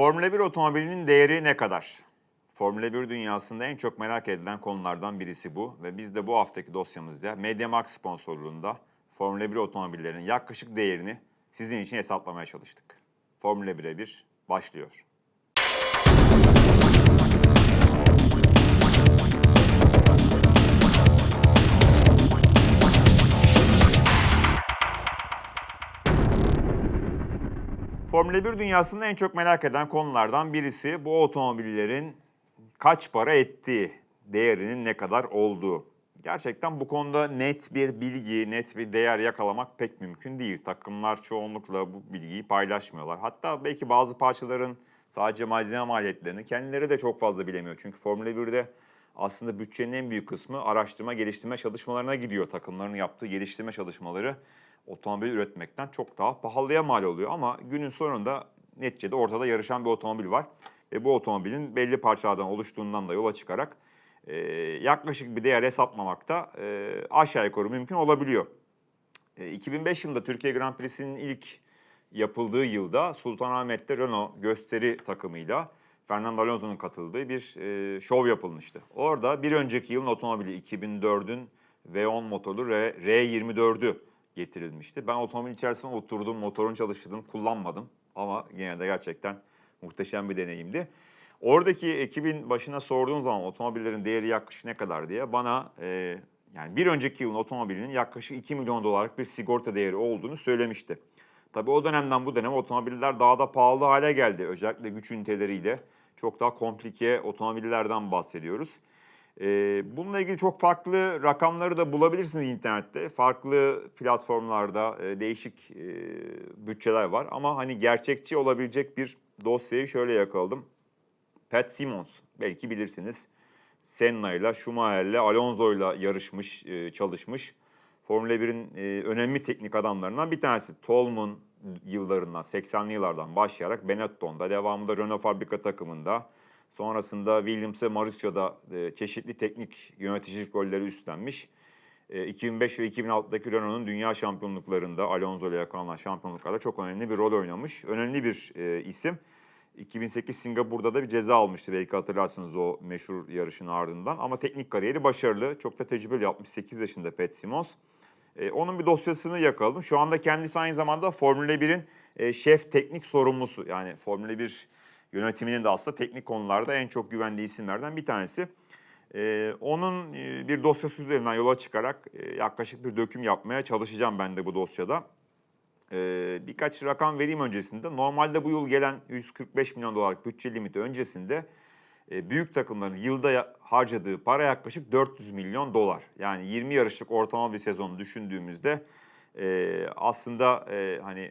Formula 1 otomobilinin değeri ne kadar? Formula 1 dünyasında en çok merak edilen konulardan birisi bu ve biz de bu haftaki dosyamızda MediaMarkt sponsorluğunda Formula 1 otomobillerinin yaklaşık değerini sizin için hesaplamaya çalıştık. Formula 1'e 1 başlıyor. Formula 1 dünyasında en çok merak eden konulardan birisi bu otomobillerin kaç para ettiği, değerinin ne kadar olduğu. Gerçekten bu konuda net bir bilgi, net bir değer yakalamak pek mümkün değil. Takımlar çoğunlukla bu bilgiyi paylaşmıyorlar. Hatta belki bazı parçaların sadece malzeme maliyetlerini kendileri de çok fazla bilemiyor. Çünkü Formula 1'de aslında bütçenin en büyük kısmı araştırma, geliştirme çalışmalarına gidiyor. Takımların yaptığı geliştirme çalışmaları otomobil üretmekten çok daha pahalıya mal oluyor. Ama günün sonunda neticede ortada yarışan bir otomobil var. Ve bu otomobilin belli parçalardan oluştuğundan da yola çıkarak e, yaklaşık bir değer hesaplamakta e, aşağı yukarı mümkün olabiliyor. E, 2005 yılında Türkiye Grand Prix'sinin ilk yapıldığı yılda Sultanahmet'te Renault gösteri takımıyla Fernando Alonso'nun katıldığı bir e, şov yapılmıştı. Orada bir önceki yılın otomobili 2004'ün V10 motorlu R- R24'ü getirilmişti. Ben otomobil içerisinde oturdum, motorun çalıştırdım, kullanmadım. Ama yine de gerçekten muhteşem bir deneyimdi. Oradaki ekibin başına sorduğum zaman otomobillerin değeri yaklaşık ne kadar diye bana e, yani bir önceki yılın otomobilinin yaklaşık 2 milyon dolarlık bir sigorta değeri olduğunu söylemişti. Tabii o dönemden bu döneme otomobiller daha da pahalı hale geldi. Özellikle güç üniteleriyle çok daha komplike otomobillerden bahsediyoruz. Bununla ilgili çok farklı rakamları da bulabilirsiniz internette. Farklı platformlarda değişik bütçeler var. Ama hani gerçekçi olabilecek bir dosyayı şöyle yakaladım. Pat Simmons, belki bilirsiniz. Senna ile, Schumacher ile, Alonso ile yarışmış, çalışmış. Formula 1'in e, önemli teknik adamlarından bir tanesi. Tolman yıllarından, 80'li yıllardan başlayarak Benetton'da, devamında Renault fabrika takımında, sonrasında Williams ve Mauricio'da e, çeşitli teknik yöneticilik rolleri üstlenmiş. E, 2005 ve 2006'daki Renault'un dünya şampiyonluklarında, Alonso ile yakalanan şampiyonluklarda çok önemli bir rol oynamış. Önemli bir e, isim. 2008 Singapur'da da bir ceza almıştı belki hatırlarsınız o meşhur yarışın ardından. Ama teknik kariyeri başarılı. Çok da tecrübeli 68 yaşında Pat Simons. Ee, onun bir dosyasını yakaladım. Şu anda kendisi aynı zamanda Formula 1'in e, şef teknik sorumlusu. Yani Formula 1 yönetiminin de aslında teknik konularda en çok güvendiği isimlerden bir tanesi. Ee, onun e, bir dosyası üzerinden yola çıkarak e, yaklaşık bir döküm yapmaya çalışacağım ben de bu dosyada. Ee, birkaç rakam vereyim öncesinde. Normalde bu yıl gelen 145 milyon dolarlık bütçe limiti öncesinde e, büyük takımların yılda harcadığı para yaklaşık 400 milyon dolar. Yani 20 yarışlık ortalama bir sezonu düşündüğümüzde e, aslında e, hani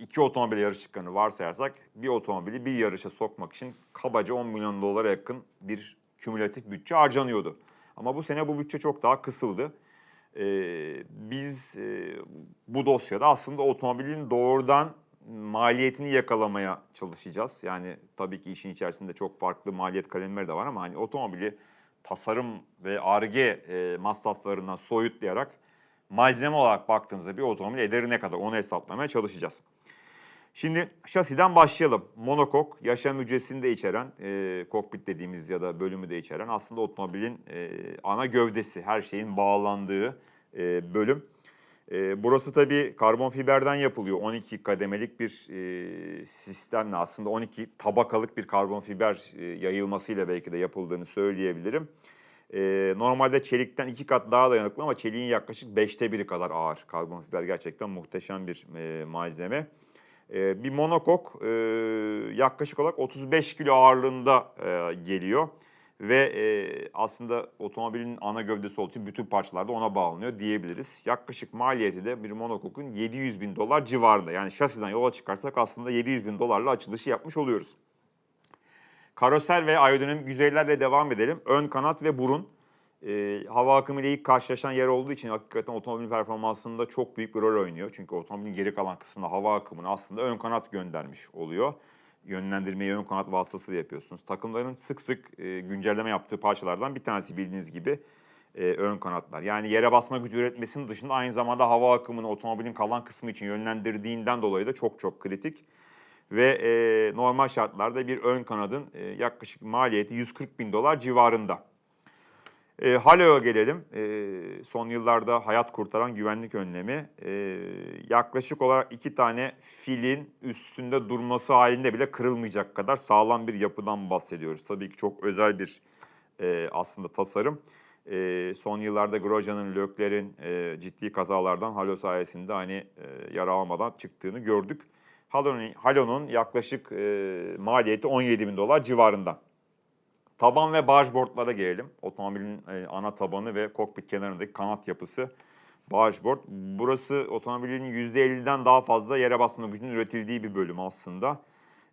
iki otomobil yarışçılarını varsayarsak bir otomobili bir yarışa sokmak için kabaca 10 milyon dolara yakın bir kümülatif bütçe harcanıyordu. Ama bu sene bu bütçe çok daha kısıldı. Ee, biz e, bu dosyada aslında otomobilin doğrudan maliyetini yakalamaya çalışacağız. Yani tabii ki işin içerisinde çok farklı maliyet kalemleri de var ama hani otomobili tasarım ve arge e, masraflarından soyutlayarak malzeme olarak baktığımızda bir otomobil ederi ne kadar onu hesaplamaya çalışacağız. Şimdi şasiden başlayalım. Monokok, yaşam hücresini de içeren, e, kokpit dediğimiz ya da bölümü de içeren aslında otomobilin e, ana gövdesi, her şeyin bağlandığı e, bölüm. E, burası tabii karbon fiberden yapılıyor. 12 kademelik bir e, sistemle aslında 12 tabakalık bir karbon fiber e, yayılmasıyla belki de yapıldığını söyleyebilirim. E, normalde çelikten iki kat daha dayanıklı ama çeliğin yaklaşık beşte biri kadar ağır. Karbon fiber gerçekten muhteşem bir e, malzeme. Ee, bir monokok e, yaklaşık olarak 35 kilo ağırlığında e, geliyor. Ve e, aslında otomobilin ana gövdesi olduğu için bütün parçalarda ona bağlanıyor diyebiliriz. Yaklaşık maliyeti de bir monokokun 700 bin dolar civarında. Yani şasiden yola çıkarsak aslında 700 bin dolarla açılışı yapmış oluyoruz. Karoser ve aerodinamik yüzeylerle devam edelim. Ön kanat ve burun e, hava akımı ile ilk karşılaşan yer olduğu için hakikaten otomobilin performansında çok büyük bir rol oynuyor. Çünkü otomobilin geri kalan kısmında hava akımını aslında ön kanat göndermiş oluyor. Yönlendirmeyi ön kanat vasıtasıyla yapıyorsunuz. Takımların sık sık e, güncelleme yaptığı parçalardan bir tanesi bildiğiniz gibi e, ön kanatlar. Yani yere basma gücü üretmesinin dışında aynı zamanda hava akımını otomobilin kalan kısmı için yönlendirdiğinden dolayı da çok çok kritik. Ve e, normal şartlarda bir ön kanadın e, yaklaşık maliyeti 140 bin dolar civarında. E, Halo'ya gelelim. E, son yıllarda hayat kurtaran güvenlik önlemi. E, yaklaşık olarak iki tane filin üstünde durması halinde bile kırılmayacak kadar sağlam bir yapıdan bahsediyoruz. Tabii ki çok özel bir e, aslında tasarım. E, son yıllarda Grosjean'ın, Lökler'in e, ciddi kazalardan Halo sayesinde hani e, yara almadan çıktığını gördük. Halo'nun yaklaşık e, maliyeti 17 bin dolar civarında. Taban ve bargeboardlara gelelim. Otomobilin e, ana tabanı ve kokpit kenarındaki kanat yapısı bargeboard. Burası otomobilin %50'den daha fazla yere basma gücünün üretildiği bir bölüm aslında.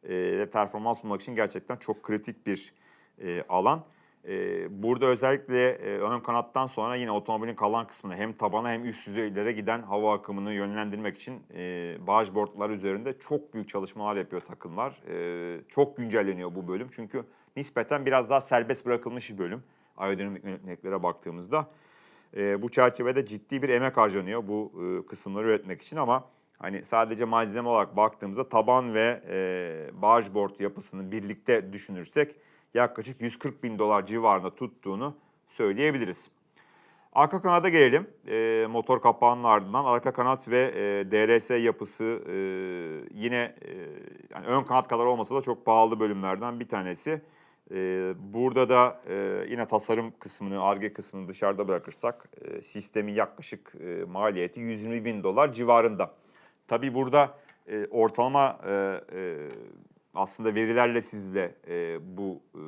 E, performans sunmak için gerçekten çok kritik bir e, alan. E, burada özellikle e, ön kanattan sonra yine otomobilin kalan kısmına hem tabana hem üst yüzeylere giden hava akımını yönlendirmek için e, bargeboardlar üzerinde çok büyük çalışmalar yapıyor takımlar. E, çok güncelleniyor bu bölüm çünkü nispeten biraz daha serbest bırakılmış bir bölüm aerodinamik yönetmeliklere baktığımızda. E, bu çerçevede ciddi bir emek harcanıyor bu e, kısımları üretmek için ama hani sadece malzeme olarak baktığımızda taban ve e, bargeboard yapısını birlikte düşünürsek yaklaşık 140 bin dolar civarında tuttuğunu söyleyebiliriz. Arka kanada gelelim. E, motor kapağının ardından arka kanat ve e, DRS yapısı e, yine e, yani ön kanat kadar olmasa da çok pahalı bölümlerden bir tanesi. E, burada da e, yine tasarım kısmını, ARGE kısmını dışarıda bırakırsak e, sistemin yaklaşık e, maliyeti 120 bin dolar civarında. Tabii burada e, ortalama e, e, aslında verilerle sizle e, bu e,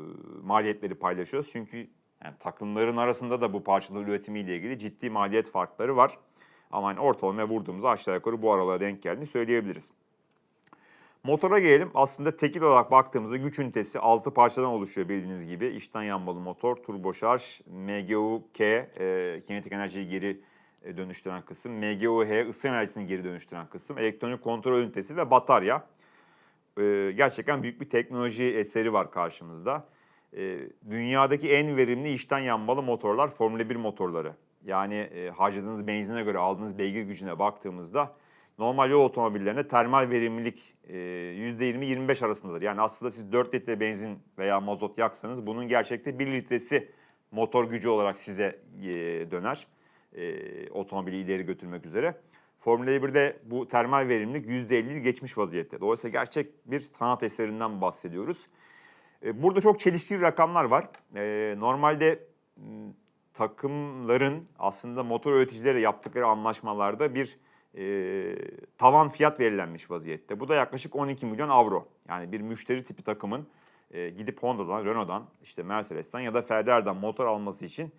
maliyetleri paylaşıyoruz. Çünkü yani takımların arasında da bu parçaların üretimiyle ilgili ciddi maliyet farkları var. Ama hani ortalamaya vurduğumuzda aşağı yukarı bu aralığa denk geldiğini söyleyebiliriz. Motora gelelim. Aslında tekil olarak baktığımızda güç ünitesi 6 parçadan oluşuyor bildiğiniz gibi. İçten yanmalı motor, turboşarj, MGU-K, e, kinetik enerjiyi geri e, dönüştüren kısım, MGU-H ısı enerjisini geri dönüştüren kısım, elektronik kontrol ünitesi ve batarya. E, gerçekten büyük bir teknoloji eseri var karşımızda. E, dünyadaki en verimli içten yanmalı motorlar Formula 1 motorları. Yani e, harcadığınız benzine göre aldığınız beygir gücüne baktığımızda normal yol otomobillerinde termal verimlilik e, %20-25 arasındadır. Yani aslında siz 4 litre benzin veya mazot yaksanız bunun gerçekte 1 litresi motor gücü olarak size e, döner. E, otomobili ileri götürmek üzere. Formula 1'de bu termal verimlilik %50'yi geçmiş vaziyette. Dolayısıyla gerçek bir sanat eserinden bahsediyoruz. E, burada çok çelişkili rakamlar var. E, normalde m, takımların aslında motor üreticileri yaptıkları anlaşmalarda bir e, tavan fiyat belirlenmiş vaziyette. Bu da yaklaşık 12 milyon avro. Yani bir müşteri tipi takımın e, gidip Honda'dan, Renault'dan, işte Mercedes'ten ya da Ferrari'den motor alması için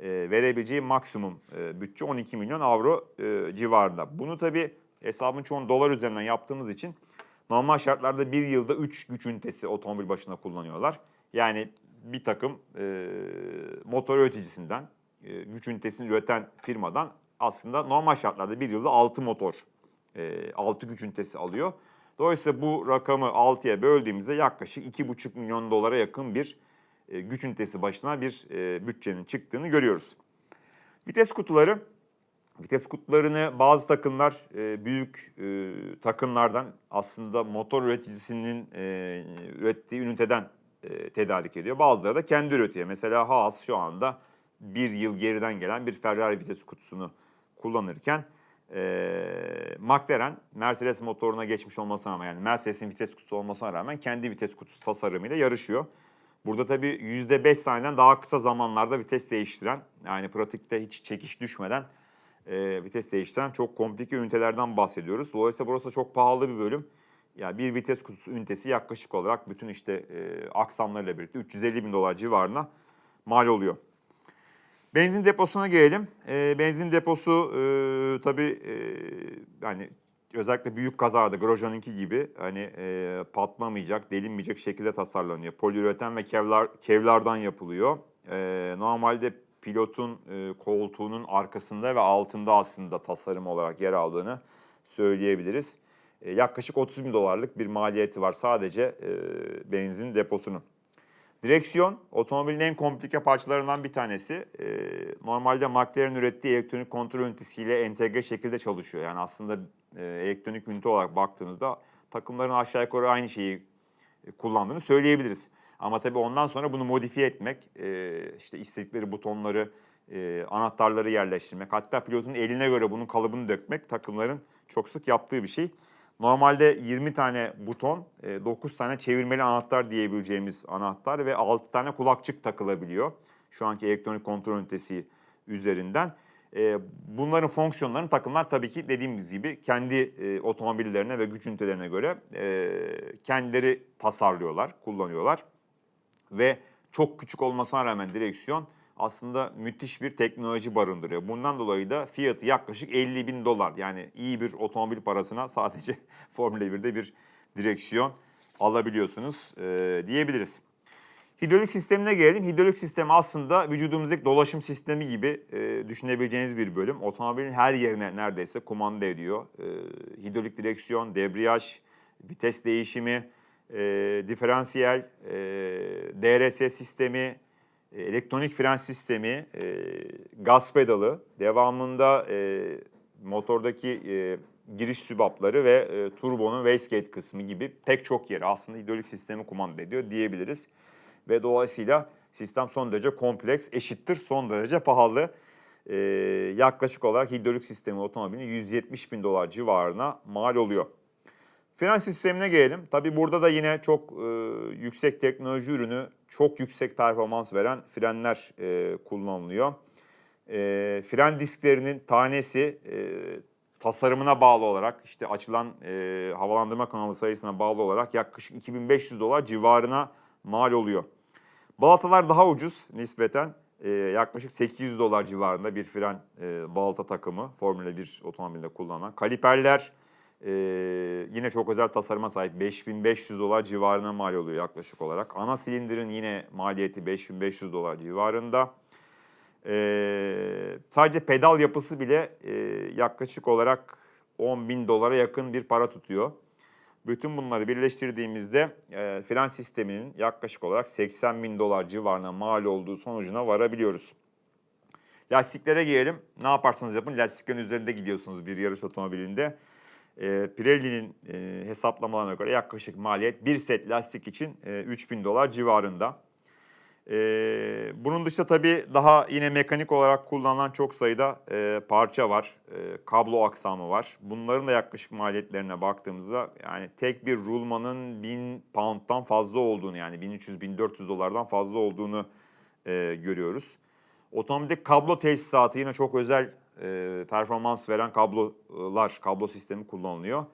e, verebileceği maksimum e, bütçe 12 milyon avro e, civarında. Bunu tabii hesabın çoğunu dolar üzerinden yaptığımız için normal şartlarda bir yılda 3 güç ünitesi otomobil başına kullanıyorlar. Yani bir takım e, motor üreticisinden, e, güç ünitesini üreten firmadan aslında normal şartlarda bir yılda 6 motor, e, 6 güç ünitesi alıyor. Dolayısıyla bu rakamı 6'ya böldüğümüzde yaklaşık 2,5 milyon dolara yakın bir e, güç ünitesi başına bir e, bütçenin çıktığını görüyoruz. Vites kutuları, vites kutularını bazı takımlar e, büyük takımlardan aslında motor üreticisinin ürettiği üniteden e, tedarik ediyor. Bazıları da kendi üretiyor. Mesela Haas şu anda bir yıl geriden gelen bir Ferrari vites kutusunu kullanırken e, McLaren Mercedes motoruna geçmiş olmasına rağmen yani Mercedes'in vites kutusu olmasına rağmen kendi vites kutusu tasarımıyla yarışıyor. Burada tabii %5 saniyeden daha kısa zamanlarda vites değiştiren yani pratikte hiç çekiş düşmeden e, vites değiştiren çok komplike ünitelerden bahsediyoruz. Dolayısıyla burası çok pahalı bir bölüm. Yani bir vites kutusu ünitesi yaklaşık olarak bütün işte e, aksamlarıyla birlikte 350 bin dolar civarına mal oluyor. Benzin deposuna gelelim. E, benzin deposu e, tabii e, yani özellikle büyük kazalarda Grosjean'ınki gibi hani e, patlamayacak, delinmeyecek şekilde tasarlanıyor. Poliüreten ve kevlar kevlardan yapılıyor. E, normalde pilotun e, koltuğunun arkasında ve altında aslında tasarım olarak yer aldığını söyleyebiliriz. E, yaklaşık 30 bin dolarlık bir maliyeti var sadece e, benzin deposunun. Direksiyon otomobilin en komplike parçalarından bir tanesi. Ee, normalde McLaren ürettiği elektronik kontrol ünitesiyle entegre şekilde çalışıyor. Yani aslında e, elektronik ünite olarak baktığınızda takımların aşağı yukarı aynı şeyi e, kullandığını söyleyebiliriz. Ama tabii ondan sonra bunu modifiye etmek, e, işte istedikleri butonları, e, anahtarları yerleştirmek, hatta pilotun eline göre bunun kalıbını dökmek takımların çok sık yaptığı bir şey. Normalde 20 tane buton, e, 9 tane çevirmeli anahtar diyebileceğimiz anahtar ve 6 tane kulakçık takılabiliyor. Şu anki elektronik kontrol ünitesi üzerinden. E, bunların fonksiyonlarını takımlar tabii ki dediğimiz gibi kendi e, otomobillerine ve güç ünitelerine göre e, kendileri tasarlıyorlar, kullanıyorlar. Ve çok küçük olmasına rağmen direksiyon aslında müthiş bir teknoloji barındırıyor. Bundan dolayı da fiyatı yaklaşık 50 bin dolar. Yani iyi bir otomobil parasına sadece Formula 1'de bir direksiyon alabiliyorsunuz e, diyebiliriz. Hidrolik sistemine gelelim. Hidrolik sistemi aslında vücudumuzdaki dolaşım sistemi gibi e, düşünebileceğiniz bir bölüm. Otomobilin her yerine neredeyse kumanda ediyor. E, hidrolik direksiyon, debriyaj, vites değişimi, e, diferansiyel, e, DRS sistemi, e, elektronik fren sistemi, e, gaz pedalı, devamında e, motordaki e, giriş sübapları ve e, turbonun wastegate kısmı gibi pek çok yeri aslında hidrolik sistemi kumanda ediyor diyebiliriz. Ve dolayısıyla sistem son derece kompleks, eşittir son derece pahalı. E, yaklaşık olarak hidrolik sistemi otomobilin 170 bin dolar civarına mal oluyor. Fren sistemine gelelim. Tabii burada da yine çok e, yüksek teknoloji ürünü, çok yüksek performans veren frenler e, kullanılıyor. E, fren disklerinin tanesi e, tasarımına bağlı olarak, işte açılan e, havalandırma kanalı sayısına bağlı olarak yaklaşık 2500 dolar civarına mal oluyor. Balatalar daha ucuz nispeten. E, yaklaşık 800 dolar civarında bir fren e, balata takımı Formula 1 otomobilinde kullanılan. Kaliperler ee, yine çok özel tasarıma sahip 5500 dolar civarına mal oluyor yaklaşık olarak. Ana silindirin yine maliyeti 5500 dolar civarında. Ee, sadece pedal yapısı bile e, yaklaşık olarak 10 bin dolara yakın bir para tutuyor. Bütün bunları birleştirdiğimizde e, fren sisteminin yaklaşık olarak 80 bin dolar civarına mal olduğu sonucuna varabiliyoruz. Lastiklere gelelim. Ne yaparsanız yapın lastiklerin üzerinde gidiyorsunuz bir yarış otomobilinde. E, Pirelli'nin e, hesaplamalarına göre yaklaşık maliyet bir set lastik için e, 3000 dolar civarında. E, bunun dışında tabii daha yine mekanik olarak kullanılan çok sayıda e, parça var. E, kablo aksamı var. Bunların da yaklaşık maliyetlerine baktığımızda yani tek bir rulmanın 1000 pound'dan fazla olduğunu yani 1300-1400 dolardan fazla olduğunu e, görüyoruz. Otomobilde kablo tesisatı yine çok özel e, performans veren kablolar, kablo sistemi kullanılıyor.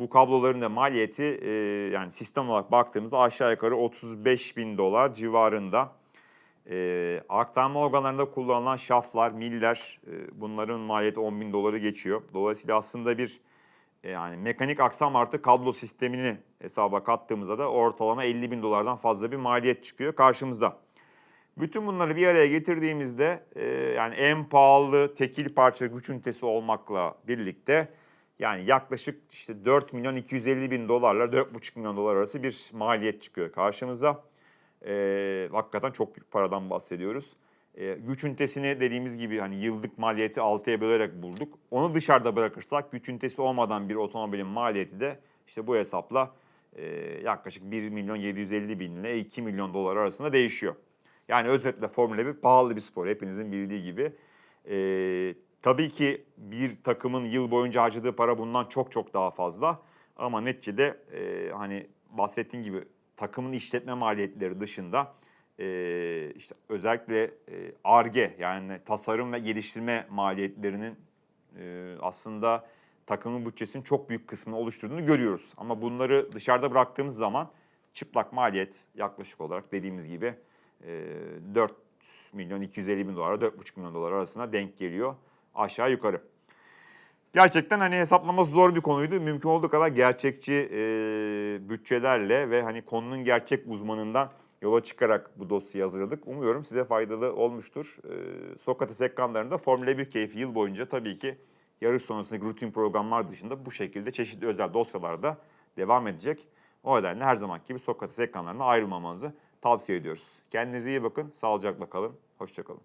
Bu kabloların da maliyeti e, yani sistem olarak baktığımızda aşağı yukarı 35 bin dolar civarında. E, aktarma organlarında kullanılan şaflar, miller e, bunların maliyeti 10 bin doları geçiyor. Dolayısıyla aslında bir e, yani mekanik aksam artı kablo sistemini hesaba kattığımızda da ortalama 50 bin dolardan fazla bir maliyet çıkıyor karşımızda. Bütün bunları bir araya getirdiğimizde e, yani en pahalı tekil parça güç ünitesi olmakla birlikte yani yaklaşık işte 4 milyon 250 bin dolarla 4,5 milyon dolar arası bir maliyet çıkıyor karşımıza. E, hakikaten çok büyük paradan bahsediyoruz. E, güç ünitesini dediğimiz gibi hani yıllık maliyeti 6'ya bölerek bulduk. Onu dışarıda bırakırsak güç ünitesi olmadan bir otomobilin maliyeti de işte bu hesapla e, yaklaşık 1 milyon 750 bin ile 2 milyon dolar arasında değişiyor. Yani özetle Formula 1 pahalı bir spor hepinizin bildiği gibi. Ee, tabii ki bir takımın yıl boyunca harcadığı para bundan çok çok daha fazla. Ama neticede e, hani bahsettiğim gibi takımın işletme maliyetleri dışında e, işte özellikle ARGE e, yani tasarım ve geliştirme maliyetlerinin e, aslında takımın bütçesinin çok büyük kısmını oluşturduğunu görüyoruz. Ama bunları dışarıda bıraktığımız zaman çıplak maliyet yaklaşık olarak dediğimiz gibi 4 milyon 250 bin dolara 4,5 milyon dolar arasında denk geliyor aşağı yukarı. Gerçekten hani hesaplaması zor bir konuydu. Mümkün olduğu kadar gerçekçi e, bütçelerle ve hani konunun gerçek uzmanından yola çıkarak bu dosyayı hazırladık. Umuyorum size faydalı olmuştur. E, Sokrates ekranlarında Formula 1 keyfi yıl boyunca tabii ki yarış sonrasındaki rutin programlar dışında bu şekilde çeşitli özel dosyalarda devam edecek. O nedenle her zamanki gibi Sokrates ekranlarına ayrılmamanızı tavsiye ediyoruz. Kendinize iyi bakın, sağlıcakla kalın, hoşçakalın.